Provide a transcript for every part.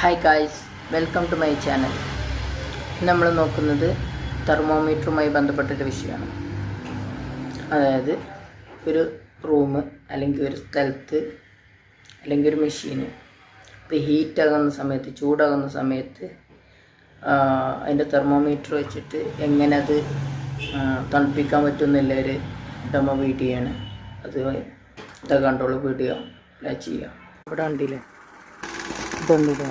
Hi guys welcome to my channel നമ്മൾ നോക്കുന്നത് തെർമോമീറ്ററുമായി ബന്ധപ്പെട്ടൊരു വിഷയമാണ്. അതായത് ഒരു റൂം അല്ലെങ്കിൽ ഒരു സ്ഥലത്ത് അല്ലെങ്കിൽ ഒരു മെഷീന് ഇത് ഹീറ്റാകുന്ന സമയത്ത് ചൂടാകുന്ന സമയത്ത് അതിന്റെ തെർമോമീറ്റർ വെച്ചിട്ട് എങ്ങനെ അത് തണുപ്പിക്കാൻ പറ്റുന്നില്ല ഒരു ഡെമോ വീഡിയോ ആണ്. അത് ഇതാ കൺട്രോൾ വീഡിയോ ചെയ്യാം. ഇവിടെ ഉണ്ടില്ലേ ഇതുണ്ടില്ലേ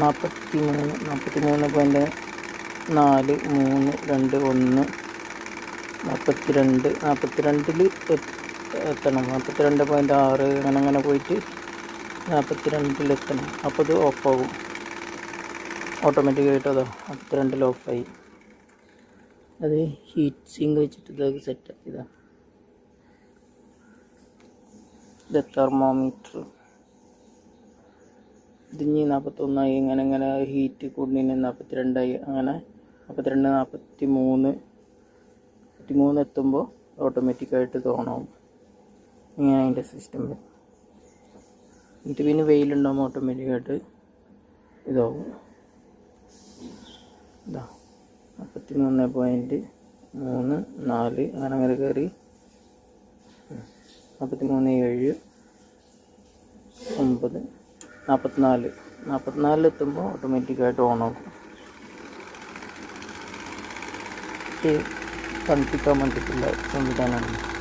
നാൽപ്പത്തി മൂന്ന് നാൽപ്പത്തി മൂന്ന് പോയിന്റ് നാല് മൂന്ന് രണ്ട് ഒന്ന് നാൽപ്പത്തി രണ്ട് നാൽപ്പത്തി രണ്ടിൽ എത്തണം. നാൽപ്പത്തി രണ്ട് പോയിന്റ് ആറ് അങ്ങനെ അങ്ങനെ പോയിട്ട് നാൽപ്പത്തി രണ്ടിൽ എത്തണം. അപ്പോൾ ഇത് ഓഫാകും ഓട്ടോമാറ്റിക്കായിട്ട് അതോ നാൽപ്പത്തി രണ്ടിൽ ഓഫായി. അത് ഹീറ്റ് സിങ്ക് വെച്ചിട്ട് ഇതൊക്കെ സെറ്റ് ഇതാ. ഇത് തെർമോമീറ്റർ ഇതിഞ്ഞ് നാൽപ്പത്തൊന്നായി ഇങ്ങനെ ഇങ്ങനെ ഹീറ്റ് കൂടുന്നതിന് നാൽപ്പത്തി രണ്ടായി അങ്ങനെ നാൽപ്പത്തിരണ്ട് നാൽപ്പത്തി മൂന്ന് നാൽപ്പത്തി മൂന്ന് എത്തുമ്പോൾ ഓട്ടോമാറ്റിക്കായിട്ട് തോന്നാവും ഇങ്ങനെ അതിന്റെ സിസ്റ്റം വരും. എന്നിട്ട് പിന്നെ വെയിലുണ്ടാകുമ്പോൾ ഓട്ടോമാറ്റിക്കായിട്ട് ഇതാവും. ഇതാ നാൽപ്പത്തി മൂന്ന് പോയിന്റ് മൂന്ന് നാല് അങ്ങനെ അങ്ങനെ കയറി. നാൽപ്പത്തി മൂന്ന് ഏഴ് ഒമ്പത് നാൽപ്പത്തിനാല് നാൽപ്പത്തിനാലിലെത്തുമ്പോൾ ഓട്ടോമാറ്റിക്കായിട്ട് ഓണാക്കും തണുപ്പിക്കാൻ വേണ്ടിയിട്ടുള്ള സംവിധാനമാണ്